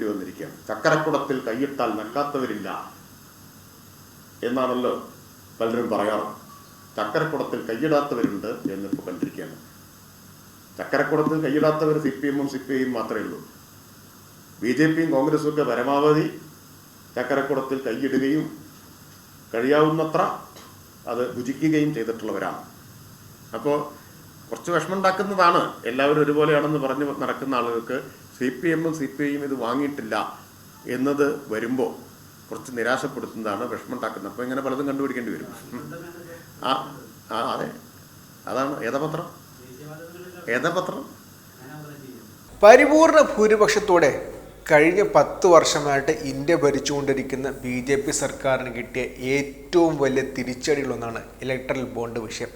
കേൾക്കേണ്ടി വന്നിരിക്കുകയാണ്. ചക്കരക്കുടത്തിൽ കൈയിട്ടാൽ നക്കാത്തവരില്ല എന്നാണല്ലോ പലരും പറയാറ്. ചക്കരക്കുടത്തിൽ കൈയിടാത്തവരുണ്ട് എന്നിപ്പോൾ കണ്ടിരിക്കുകയാണ്. ചക്കരക്കുടത്തിൽ കൈയിടാത്തവർ സി പി എമ്മും സി പി ഐയും മാത്രമേ ഉള്ളൂ. ബി ജെ പിയും കോൺഗ്രസും ഒക്കെ പരമാവധി ചക്കരക്കുടത്തിൽ കൈയിടുകയും കഴിയാവുന്നത്ര അത് ഭുജിക്കുകയും ചെയ്തിട്ടുള്ളവരാണ്. അപ്പോൾ കുറച്ച് വിഷമമുണ്ടാക്കുന്നതാണ് എല്ലാവരും ഒരുപോലെയാണെന്ന് പറഞ്ഞ് നടക്കുന്ന ആളുകൾക്ക് സി പി എമ്മും സി പി ഐയും ഇത് വാങ്ങിയിട്ടില്ല എന്നത് വരുമ്പോൾ കുറച്ച് നിരാശപ്പെടുത്തുന്നതാണ് വിഷമമുണ്ടാക്കുന്നത് അപ്പോൾ ഇങ്ങനെ പലതും കണ്ടുപിടിക്കേണ്ടി വരും. ആ ആ അതെ. അതാണ്. ഏതപത്രം ഏതപത്രം പരിപൂർണ ഭൂരിപക്ഷത്തോടെ കഴിഞ്ഞ പത്ത് വർഷമായിട്ട് ഇന്ത്യ ഭരിച്ചുകൊണ്ടിരിക്കുന്ന ബി ജെ പി സർക്കാരിന് കിട്ടിയ ഏറ്റവും വലിയ തിരിച്ചടികളൊന്നാണ് ഇലക്ട്രൽ ബോണ്ട് വിഷയം.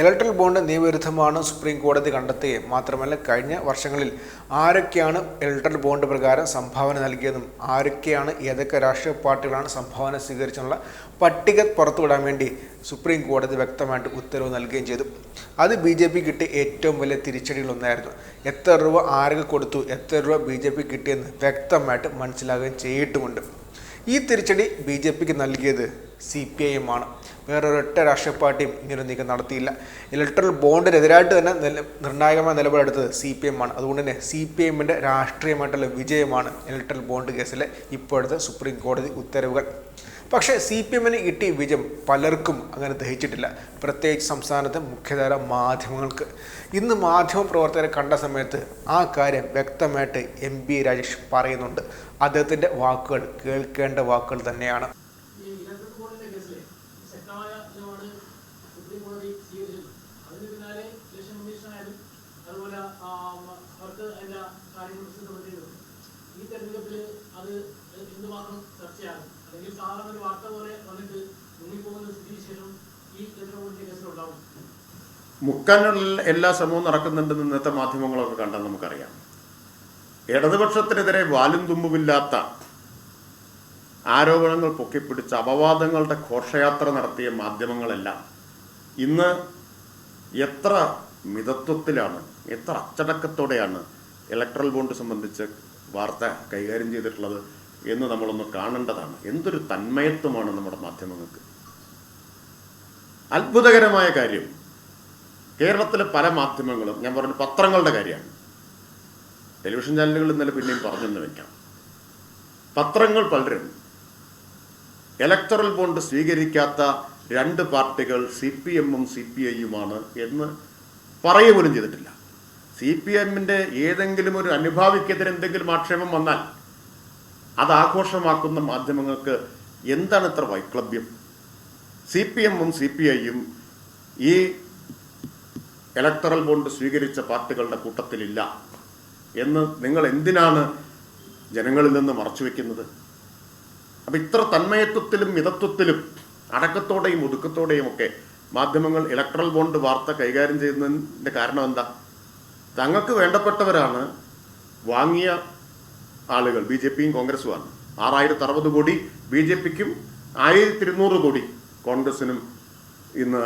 ഇലക്ട്രൽ ബോണ്ട് നിയമവിരുദ്ധമാണ് സുപ്രീം കോടതി കണ്ടെത്തുകയും മാത്രമല്ല കഴിഞ്ഞ വർഷങ്ങളിൽ ആരൊക്കെയാണ് ഇലക്ട്രൽ ബോണ്ട് പ്രകാരം സംഭാവന നൽകിയതും ആരൊക്കെയാണ് ഏതൊക്കെ രാഷ്ട്രീയ പാർട്ടികളാണ് സംഭാവന സ്വീകരിച്ചുള്ള പട്ടിക പുറത്തുവിടാൻ വേണ്ടി സുപ്രീം കോടതി വ്യക്തമായിട്ട് ഉത്തരവ് നൽകുകയും ചെയ്തു. അത് ബി ജെ പി കിട്ടിയ ഏറ്റവും വലിയ തിരിച്ചടികളൊന്നായിരുന്നു എത്ര രൂപ ആരൊക്കെ കൊടുത്തു എത്ര രൂപ ബി ജെ പി കിട്ടിയെന്ന് വ്യക്തമായിട്ട് മനസ്സിലാകുകയും ചെയ്തിട്ടുമുണ്ട്. ഈ തിരിച്ചടി ബി ജെ പിക്ക് നൽകിയത് സി പി ഐ എം ആണ്. വേറൊരൊറ്റ രാഷ്ട്രീയ പാർട്ടിയും ഇങ്ങനെ നീക്കം നടത്തിയില്ല. ഇലക്ട്രൽ ബോണ്ടിനെതിരായിട്ട് തന്നെ നില നിർണായകമായ നിലപാടെടുത്തത് സി പി എം ആണ്. അതുകൊണ്ട് തന്നെ സി പി എമ്മിന്റെ രാഷ്ട്രീയമായിട്ടുള്ള വിജയമാണ് ഇലക്ട്രൽ ബോണ്ട് കേസിലെ ഇപ്പോഴത്തെ സുപ്രീം കോടതി ഉത്തരവുകൾ. പക്ഷേ സി പി എമ്മിന് കിട്ടിയ വിജയം പലർക്കും അങ്ങനെ ദഹിച്ചിട്ടില്ല. പ്രത്യേകിച്ച് സംസ്ഥാനത്തെ മുഖ്യധാര മാധ്യമങ്ങൾക്ക്. ഇന്ന് മാധ്യമ പ്രവർത്തകരെ കണ്ട സമയത്ത് ആ കാര്യം വ്യക്തമായിട്ട് എം പി രാജേഷ് പറയുന്നുണ്ട്. അദ്ദേഹത്തിന്റെ വാക്കുകൾ കേൾക്കേണ്ട വാക്കുകൾ തന്നെയാണ് ഈ ഇലക്ട്രിക് ബോർഡിന്റെ കേസിലെ നിലപാട് സുപ്രീം കോടതി സ്വീകരിച്ചിരുന്നു അതിന് പിന്നാലെ ഇലക്ഷൻ അതുപോലെ അവർക്ക് അതിന്റെ കാര്യങ്ങൾ പ്രസിദ്ധപ്പെടുത്തിയിരുന്നു ഈ തെരഞ്ഞെടുപ്പിൽ അത് എന്തുമാത്രം ചർച്ചയാകും അല്ലെങ്കിൽ സാധാരണ ഒരു വാർത്ത പോലെ വന്നിട്ട് മുങ്ങിപ്പോകുന്ന സ്ഥിതിവിശേഷം ഈ ഇലക്ട്രിക് കേസിലുണ്ടാവും മുക്കാനുള്ള എല്ലാ ശ്രമവും നടക്കുന്നുണ്ടെന്ന് ഇന്നത്തെ മാധ്യമങ്ങളൊക്കെ കണ്ടാൽ നമുക്കറിയാം. ഇടതുപക്ഷത്തിനെതിരെ വാലും തുമ്പുമില്ലാത്ത ആരോപണങ്ങൾ പൊക്കിപ്പിടിച്ച് അപവാദങ്ങളുടെ ഘോഷയാത്ര നടത്തിയ മാധ്യമങ്ങളെല്ലാം ഇന്ന് എത്ര മിതത്വത്തിലാണ് എത്ര അച്ചടക്കത്തോടെയാണ് ഇലക്ട്രൽ ബോണ്ട് സംബന്ധിച്ച് വാർത്ത കൈകാര്യം ചെയ്തിട്ടുള്ളത് എന്ന് നമ്മളൊന്ന് കാണേണ്ടതാണ്. എന്തൊരു തന്മയത്വമാണ് നമ്മുടെ മാധ്യമങ്ങൾക്ക്. അത്ഭുതകരമായ കാര്യം കേരളത്തിലെ പല മാധ്യമങ്ങളും ഞാൻ പറഞ്ഞു പത്രങ്ങളുടെ കാര്യമാണ്. ടെലിവിഷൻ ചാനലുകൾ ഇന്നലെ പിന്നെയും പറഞ്ഞെന്ന് വെക്കാം. പത്രങ്ങൾ പലരും ഇലക്ടറൽ ബോണ്ട് സ്വീകരിക്കാത്ത രണ്ട് പാർട്ടികൾ സി പി എമ്മും സി പി ഐയുമാണ് എന്ന് പറയുക പോലും ചെയ്തിട്ടില്ല. സി പി എമ്മിന്റെ ഏതെങ്കിലും ഒരു അനുഭാവിക്കെതിരെ എന്തെങ്കിലും ആക്ഷേപം വന്നാൽ അത് ആഘോഷമാക്കുന്ന മാധ്യമങ്ങൾക്ക് എന്താണ് ഇത്ര വൈക്ലഭ്യം സി പി എമ്മും സി പി ഐയും ഈ ഇലക്ടറൽ ബോണ്ട് സ്വീകരിച്ച പാർട്ടികളുടെ കൂട്ടത്തിലില്ല എന്ന് നിങ്ങൾ എന്തിനാണ് ജനങ്ങളിൽ നിന്ന് മറച്ചുവെക്കുന്നത് അപ്പം ഇത്ര തന്മയത്വത്തിലും മിതത്വത്തിലും അടക്കത്തോടെയും ഒതുക്കത്തോടെയും ഒക്കെ മാധ്യമങ്ങൾ ഇലക്ട്രൽ ബോണ്ട് വാർത്ത കൈകാര്യം ചെയ്യുന്നതിന്റെ കാരണം എന്താ? തങ്ങൾക്ക് വേണ്ടപ്പെട്ടവരാണ് വാങ്ങിയ ആളുകൾ ബി ജെ പിയും കോൺഗ്രസുമാണ്. ആറായിരത്തി അറുപത് കോടി ബി ജെ പിക്കും ആയിരത്തി ഇരുന്നൂറ് കോടി കോൺഗ്രസിനും ഇന്ന്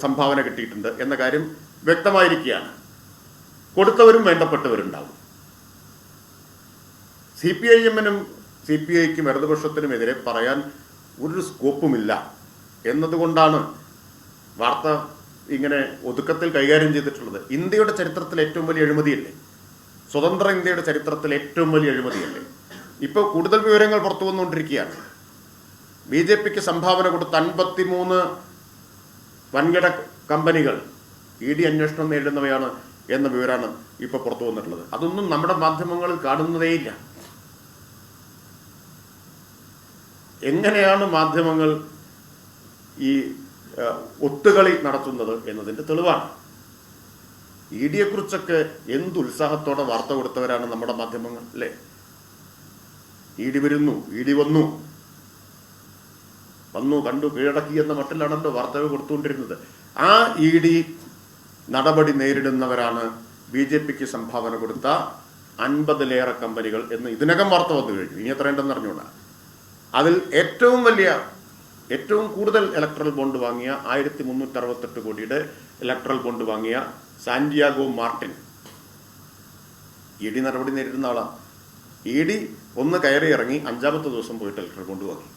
സംഭാവന കിട്ടിയിട്ടുണ്ട് എന്ന കാര്യം വ്യക്തമായിരിക്കുകയാണ്. കൊടുത്തവരും വേണ്ടപ്പെട്ടവരുണ്ടാവും. സി പി ഐ എമ്മിനും സി പി ഐക്കും ഇടതുപക്ഷത്തിനുമെതിരെ പറയാൻ ഒരു സ്കോപ്പുമില്ല. എന്നതുകൊണ്ടാണ് വാർത്ത ഇങ്ങനെ ഒതുക്കത്തിൽ കൈകാര്യം ചെയ്തിട്ടുള്ളത്. ഇന്ത്യയുടെ ചരിത്രത്തിൽ ഏറ്റവും വലിയ അഴിമതിയല്ലേ? സ്വതന്ത്ര ഇന്ത്യയുടെ ചരിത്രത്തിൽ ഏറ്റവും വലിയ അഴിമതിയല്ലേ? ഇപ്പോൾ കൂടുതൽ വിവരങ്ങൾ പുറത്തു വന്നുകൊണ്ടിരിക്കുകയാണ്. ബി ജെ പിക്ക് സംഭാവന കൊടുത്ത അൻപത്തിമൂന്ന് വൻകിട കമ്പനികൾ ഇ ഡി അന്വേഷണം നേരിടുന്നവയാണ് എന്ന വിവരമാണ് ഇപ്പോൾ പുറത്തു വന്നിട്ടുള്ളത്. അതൊന്നും നമ്മുടെ മാധ്യമങ്ങളിൽ കാണുന്നതേയില്ല. എങ്ങനെയാണ് മാധ്യമങ്ങൾ ഈ ഒത്തുകളി നടത്തുന്നത് എന്നതിന്റെ തെളിവാണ്. ഇ ഡിയെക്കുറിച്ചൊക്കെ എന്ത് ഉത്സാഹത്തോടെ വാർത്ത കൊടുത്തവരാണ് നമ്മുടെ മാധ്യമങ്ങൾ അല്ലേ? ഇ ഡി വരുന്നു ഇ ഡി വന്നു. വന്നു കണ്ടു കീഴടക്കി എന്ന മട്ടിലാണല്ലോ വാർത്തകൾ കൊടുത്തുകൊണ്ടിരുന്നത്. ആ ഇ ഡി നടപടി നേരിടുന്നവരാണ് ബി ജെ പിക്ക് സംഭാവന കൊടുത്ത അൻപതിലേറെ കമ്പനികൾ എന്ന് ഇതിനകം വാർത്ത വന്നു കഴിഞ്ഞു. ഇനി എത്ര ഉണ്ടെന്ന് അറിഞ്ഞൂടാ അതിൽ ഏറ്റവും വലിയ ഏറ്റവും കൂടുതൽ ഇലക്ട്രൽ ബോണ്ട് വാങ്ങിയ ആയിരത്തി മുന്നൂറ്റി അറുപത്തെട്ട് കോടിയുടെ ഇലക്ട്രൽ ബോണ്ട് വാങ്ങിയ സാന്റിയാഗോ മാർട്ടിൻ. ഇ ഡി നടപടി നേരിടുന്ന ആളാണ് ഇ ഡി ഒന്ന് കയറി ഇറങ്ങി അഞ്ചാമത്തെ ദിവസം പോയിട്ട് ഇലക്ട്രൽ ബോണ്ട് വാങ്ങി.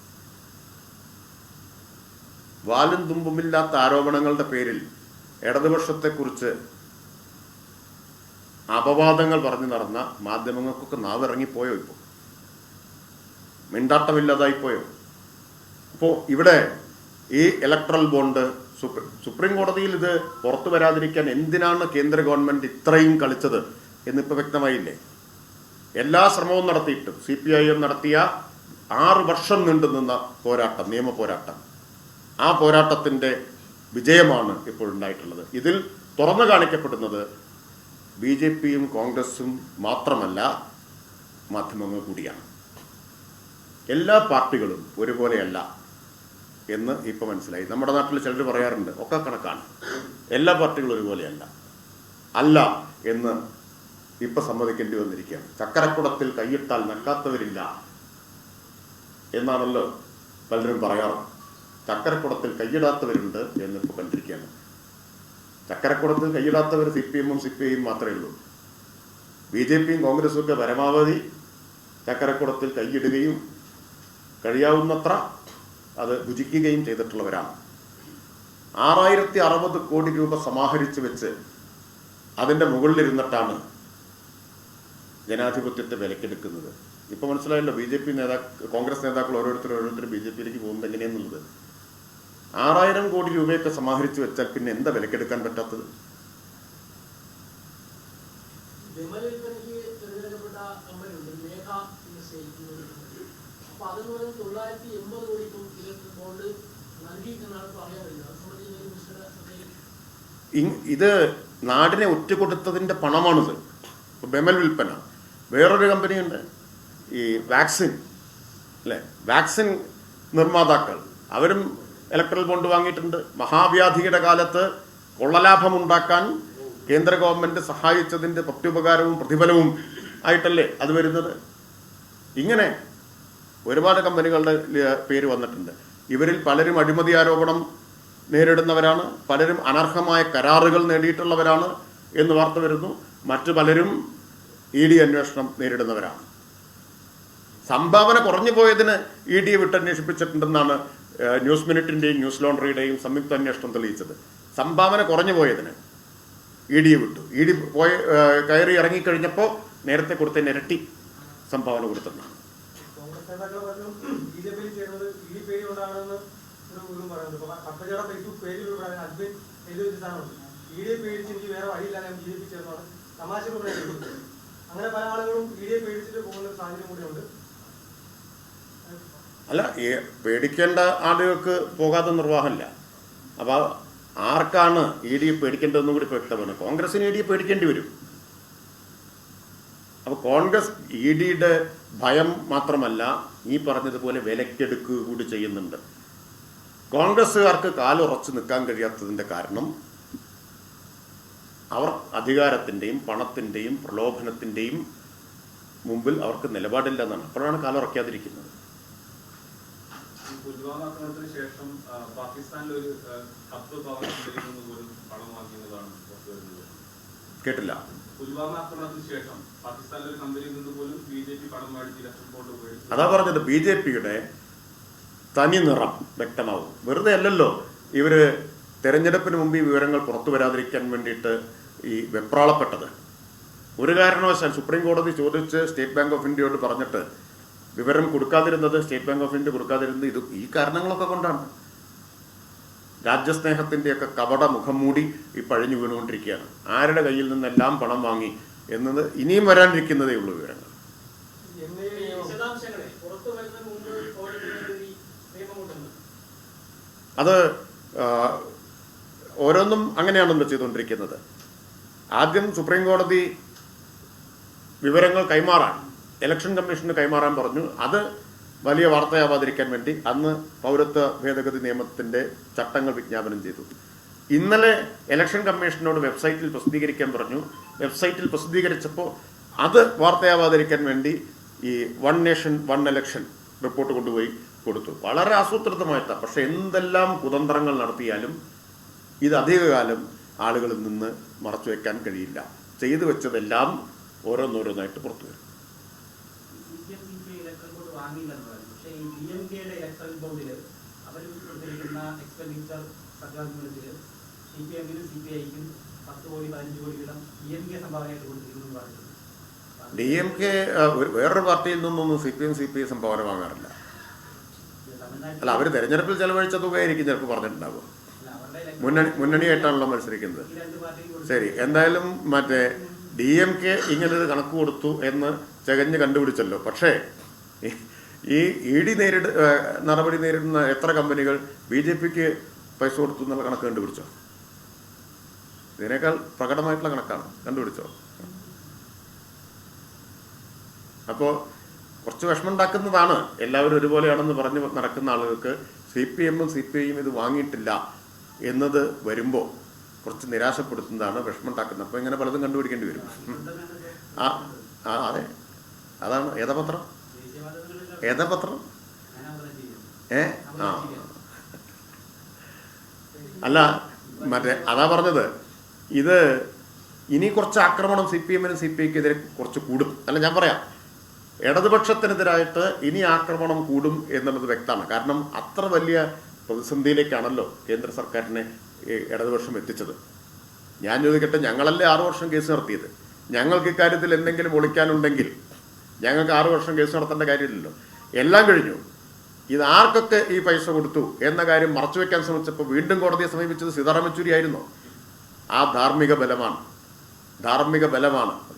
വാലും തുമ്പുമില്ലാത്ത ആരോപണങ്ങളുടെ പേരിൽ ഇടതുപക്ഷത്തെക്കുറിച്ച് അപവാദങ്ങൾ പറഞ്ഞു നടന്ന മാധ്യമങ്ങൾക്കൊക്കെ നാവിറങ്ങിപ്പോയോ ഇപ്പോൾ മിണ്ടാട്ടമില്ലാതായിപ്പോയോ? അപ്പോൾ ഇവിടെ ഈ ഇലക്ട്രൽ ബോണ്ട് സുപ്രീം കോടതിയിൽ ഇത് പുറത്തു വരാതിരിക്കാൻ എന്തിനാണ് കേന്ദ്ര ഗവൺമെന്റ് ഇത്രയും കളിച്ചത് എന്നിപ്പോൾ വ്യക്തമായില്ലേ? എല്ലാ ശ്രമവും നടത്തിയിട്ടും സി പി ഐ എം നടത്തിയ ആറ് വർഷം നീണ്ടു നിന്ന പോരാട്ടം നിയമ പോരാട്ടം. ആ പോരാട്ടത്തിന്റെ വിജയമാണ് ഇപ്പോൾ ഉണ്ടായിട്ടുള്ളത്. ഇതിൽ തുറന്നു കാണിക്കപ്പെടുന്നത് ബി ജെ പിയും കോൺഗ്രസും മാത്രമല്ല മാധ്യമങ്ങൾ കൂടിയാണ്. എല്ലാ പാർട്ടികളും ഒരുപോലെയല്ല എന്ന് ഇപ്പോൾ മനസ്സിലായി. നമ്മുടെ നാട്ടിൽ ചിലർ പറയാറുണ്ട് ഒക്കെ കണക്കാണ്. എല്ലാ പാർട്ടികളും ഒരുപോലെയല്ല. അല്ല എന്ന് ഇപ്പൊ സമ്മതിക്കേണ്ടി വന്നിരിക്കുകയാണ്. ചക്കരക്കുടത്തിൽ കൈയിട്ടാൽ നക്കാത്തവരില്ല എന്നാണല്ലോ പലരും പറയാറ്. ചക്കരക്കുടത്തിൽ കൈയിടാത്തവരുണ്ട് എന്നിപ്പോൾ കണ്ടിരിക്കുകയാണ്. ചക്കരക്കുടത്തിൽ കൈയിടാത്തവർ സി പി എമ്മും സി പി ഐയും മാത്രമേ ഉള്ളൂ. ബി ജെ പിയും കോൺഗ്രസും ഒക്കെ പരമാവധി ചക്കരക്കുടത്തിൽ കൈയിടുകയും കഴിയാവുന്നത്ര അത് ഭുജിക്കുകയും ചെയ്തിട്ടുള്ളവരാണ്. ആറായിരത്തി അറുപത് കോടി രൂപ സമാഹരിച്ചു വെച്ച് അതിന്റെ മുകളിലിരുന്നിട്ടാണ് ജനാധിപത്യത്തെ വിലക്കെടുക്കുന്നത്. ഇപ്പൊ മനസ്സിലായല്ലോ ബി ജെ പി നേതാ കോൺഗ്രസ് നേതാക്കൾ ഓരോരുത്തരും ഓരോരുത്തരും ബി ജെ പിയിലേക്ക് പോകുന്നത് എങ്ങനെയെന്നുള്ളത്. ആറായിരം കോടി രൂപയൊക്കെ സമാഹരിച്ചു വെച്ചാൽ പിന്നെ എന്താ വിലക്കെടുക്കാൻ പറ്റാത്തത്? കമ്പനി ഉണ്ട് അപ്പൊ തൊള്ളായിരത്തി എൺപത് കോടിക്കും ഇലക്ട്രിക് ബോണ്ട് നൽകിയിട്ടെന്നാണ് പറയാൻ ഇത് നാടിനെ ഒറ്റുകൊടുത്തതിന്റെ പണമാണിത്. ഇപ്പൊ ബെമൽ വിൽപ്പന. വേറൊരു കമ്പനിയുണ്ട്. ഈ വാക്സിൻ അല്ലേ? വാക്സിൻ നിർമ്മാതാക്കൾ. അവരും ഇലക്ട്രൽ ബോണ്ട് വാങ്ങിയിട്ടുണ്ട്. മഹാവ്യാധിയുടെ കാലത്ത് കൊള്ളലാഭം ഉണ്ടാക്കാൻ കേന്ദ്ര ഗവൺമെന്റ് സഹായിച്ചതിന്റെ പ്രത്യുപകാരവും പ്രതിഫലവും ആയിട്ടല്ലേ അത് വരുന്നത്? ഇങ്ങനെ ഒരുപാട് കമ്പനികളുടെ പേര് വന്നിട്ടുണ്ട്. ഇവരിൽ പലരും അഴിമതി ആരോപണം നേരിടുന്നവരാണ് പലരും അനർഹമായ കരാറുകൾ നേടിയിട്ടുള്ളവരാണ് എന്ന് വാർത്ത വരുന്നു. മറ്റു പലരും ഇ ഡി അന്വേഷണം നേരിടുന്നവരാണ്. സംഭാവന കുറഞ്ഞു പോയതിന് ഇ ഡിയെ വിട്ടന്വേഷിപ്പിച്ചിട്ടുണ്ടെന്നാണ് ന്യൂസ് മിനിറ്റിന്റെയും ന്യൂസ് ലോണ്ടറിയുടെയും സംയുക്ത അന്വേഷണം തെളിയിച്ചത്. സംഭാവന കുറഞ്ഞു പോയതിന് ഇ ഡിയെ വിട്ടു. ഇ ഡി പോയ കയറി ഇറങ്ങിക്കഴിഞ്ഞപ്പോൾ നേരത്തെ കൊടുത്തതിന് ഇരട്ടി സംഭാവന കൊടുത്തെന്നാണ് അങ്ങനെ ആളുകളും അല്ല ഈ പേടിക്കേണ്ട ആളുകൾക്ക് പോകാത്ത നിർവാഹമില്ല. അപ്പോൾ ആർക്കാണ് ഇ ഡി പേടിക്കേണ്ടതെന്നും കൂടി വ്യക്തമാണ്. കോൺഗ്രസിന് ഇ ഡി പേടിക്കേണ്ടി വരും. കോൺഗ്രസ് ഇ ഡിയുടെ ഭയം മാത്രമല്ല ഈ പറഞ്ഞതുപോലെ വിലക്കെടുക്കുക കൂടി ചെയ്യുന്നുണ്ട്. കോൺഗ്രസ്സുകാർക്ക് കാലുറച്ച് നിൽക്കാൻ കഴിയാത്തതിന്റെ കാരണം അവർ അധികാരത്തിന്റെയും പണത്തിന്റെയും പ്രലോഭനത്തിന്റെയും മുമ്പിൽ അവർക്ക് നിലപാടില്ല എന്നാണ്. അപ്പോഴാണ് കാലുറക്കാതിരിക്കുന്നത് ഈ പുൽവാമ ആക്രമണത്തിന് ശേഷം പാകിസ്ഥാനിൽ ഒരു കേട്ടില്ല. പോലും അതാ പറഞ്ഞത് ബി ജെ പിയുടെ തനി നിറം വ്യക്തമാവും. വെറുതെ അല്ലല്ലോ ഇവർ തെരഞ്ഞെടുപ്പിന് മുമ്പ് ഈ വിവരങ്ങൾ പുറത്തു വരാതിരിക്കാൻ വേണ്ടിയിട്ട് ഈ വെപ്രാളപ്പെട്ടത്. ഒരു കാരണവശാൽ സുപ്രീം കോടതി ചോദിച്ച് സ്റ്റേറ്റ് ബാങ്ക് ഓഫ് ഇന്ത്യയോട് പറഞ്ഞിട്ട് വിവരം കൊടുക്കാതിരുന്നത് സ്റ്റേറ്റ് ബാങ്ക് ഓഫ് ഇന്ത്യ കൊടുക്കാതിരുന്നത് ഇത് ഈ കാരണങ്ങളൊക്കെ കൊണ്ടാണ്. രാജ്യസ്നേഹത്തിന്റെയൊക്കെ കപട മുഖം മൂടി ഈ പഴഞ്ഞു വീണുകൊണ്ടിരിക്കുകയാണ്. ആരുടെ കയ്യിൽ നിന്നെല്ലാം പണം വാങ്ങി എന്നത് ഇനിയും വരാനിരിക്കുന്നതേ ഉള്ളൂ വിവരങ്ങൾ. അത് ഓരോന്നും അങ്ങനെയാണല്ലോ ചെയ്തുകൊണ്ടിരിക്കുന്നത്. ആദ്യം സുപ്രീം കോടതി വിവരങ്ങൾ കൈമാറാൻ ഇലക്ഷൻ കമ്മീഷന് കൈമാറാൻ പറഞ്ഞു. അത് വലിയ വാർത്തയാവാതിരിക്കാൻ വേണ്ടി അന്ന് പൗരത്വ ഭേദഗതി നിയമത്തിന്റെ ചട്ടങ്ങൾ വിജ്ഞാപനം ചെയ്തു. ഇന്നലെ ഇലക്ഷൻ കമ്മീഷനോട് വെബ്സൈറ്റിൽ പ്രസിദ്ധീകരിക്കാൻ പറഞ്ഞു. വെബ്സൈറ്റിൽ പ്രസിദ്ധീകരിച്ചപ്പോൾ അത് വാർത്തയാവാതിരിക്കാൻ വേണ്ടി ഈ one nation one election report കൊണ്ടുപോയി കൊടുത്തു. വളരെ ആസൂത്രിതമായിട്ടാണ്. പക്ഷെ എന്തെല്ലാം കുതന്ത്രങ്ങൾ നടത്തിയാലും ഇത് അധികകാലം ആളുകളിൽ നിന്ന് മറച്ചു വയ്ക്കാൻ കഴിയില്ല. ചെയ്തു വെച്ചതെല്ലാം ഓരോന്നോരോന്നായിട്ട് പുറത്തു വരും ഇലക്ട്രൽ ബോണ്ട് വാങ്ങിയില്ലെന്ന് പറഞ്ഞു പക്ഷേ ഈ ഡി എം കെയുടെ എക്സൽ ബോർഡിൽ അവർ കൊടുത്തിരിക്കുന്ന എക്സ്പെൻഡിച്ചർ സർക്കാർ സി പി എമ്മിനും സി പി ഐക്കും പത്ത് കോടി പതിനഞ്ച് കോടി വീതം ഡി എം കെ സംഭാവനയായിട്ട് കൊടുത്തിരിക്കുന്നു എന്ന് പറഞ്ഞിട്ടുണ്ട് ഡി എം കെ വേറൊരു പാർട്ടിയിൽ നിന്നൊന്നും C P M C P I സംഭാവന വാങ്ങാറില്ല. അല്ല അവർ തെരഞ്ഞെടുപ്പിൽ ചെലവഴിച്ച തുകയായിരിക്കും ചിലപ്പോൾ അവരുടെ മുന്നണി മുന്നണിയായിട്ടാണല്ലോ മത്സരിക്കുന്നത്. ശരി എന്തായാലും മറ്റേ ഡി എം കെ ഇങ്ങനൊരു കണക്ക് കൊടുത്തു എന്ന് ചകഞ്ഞ് കണ്ടുപിടിച്ചല്ലോ. പക്ഷേ ഈ- ഇ ഡി നേരിട നടപടി നേരിടുന്ന എത്ര കമ്പനികൾ ബി ജെ പിക്ക് പൈസ കൊടുത്തു എന്നുള്ള കണക്ക് കണ്ടുപിടിച്ചോ? ഇതിനേക്കാൾ പ്രകടമായിട്ടുള്ള കണക്കാണ്. കണ്ടുപിടിച്ചോ? അപ്പോൾ കുറച്ച് വിഷമമുണ്ടാക്കുന്നതാണ്. എല്ലാവരും ഒരുപോലെയാണെന്ന് പറഞ്ഞ് നടക്കുന്ന ആളുകൾക്ക് സി പി എമ്മും സി പി ഐയും ഇത് വാങ്ങിയിട്ടില്ല എന്നത് വരുമ്പോൾ കുറച്ച് നിരാശപ്പെടുത്തുന്നതാണ് വിഷമമുണ്ടാക്കുന്നത്. അപ്പോൾ ഇങ്ങനെ പലതും കണ്ടുപിടിക്കേണ്ടി വരും. ആ അതെ. അതാണ് ഏതപത്രം ദേശീയവാദങ്ങളിലുള്ള ഏതപത്രം പത്രം? ഏ? ആ. അല്ല മറ്റേ അതാ പറഞ്ഞത്. ഇത് ഇനി കുറച്ച് ആക്രമണം സി പി എമ്മിനും സി പി ഐക്കെതിരെ കുറച്ച് കൂടും. അല്ല ഞാൻ പറയാം. ഇടതുപക്ഷത്തിനെതിരായിട്ട് ഇനി ആക്രമണം കൂടും എന്നുള്ളത് വ്യക്തമാണ്. കാരണം അത്ര വലിയ പ്രതിസന്ധിയിലേക്കാണല്ലോ കേന്ദ്ര സർക്കാരിനെ ഇടതുപക്ഷം എത്തിച്ചത്. ഞാൻ ചോദിക്കട്ടെ ഞങ്ങളല്ലേ ആറു വർഷം കേസ് നടത്തിയത്? ഞങ്ങൾക്ക് ഇക്കാര്യത്തിൽ എന്തെങ്കിലും ഒളിക്കാനുണ്ടെങ്കിൽ ഞങ്ങൾക്ക് ആറു വർഷം കേസ് നടത്തേണ്ട കാര്യമില്ലല്ലോ. എല്ലാം കഴിഞ്ഞു. ഇത് ആർക്കൊക്കെ ഈ പൈസ കൊടുത്തു എന്ന കാര്യം മറച്ചു വെക്കാൻ ശ്രമിച്ചപ്പോൾ വീണ്ടും കോടതിയെ സമീപിച്ചത് സീതാറാം യെച്ചൂരി ആയിരുന്നു ആ ധാർമ്മിക ബലമാണ്. ധാർമ്മിക ബലമാണ്.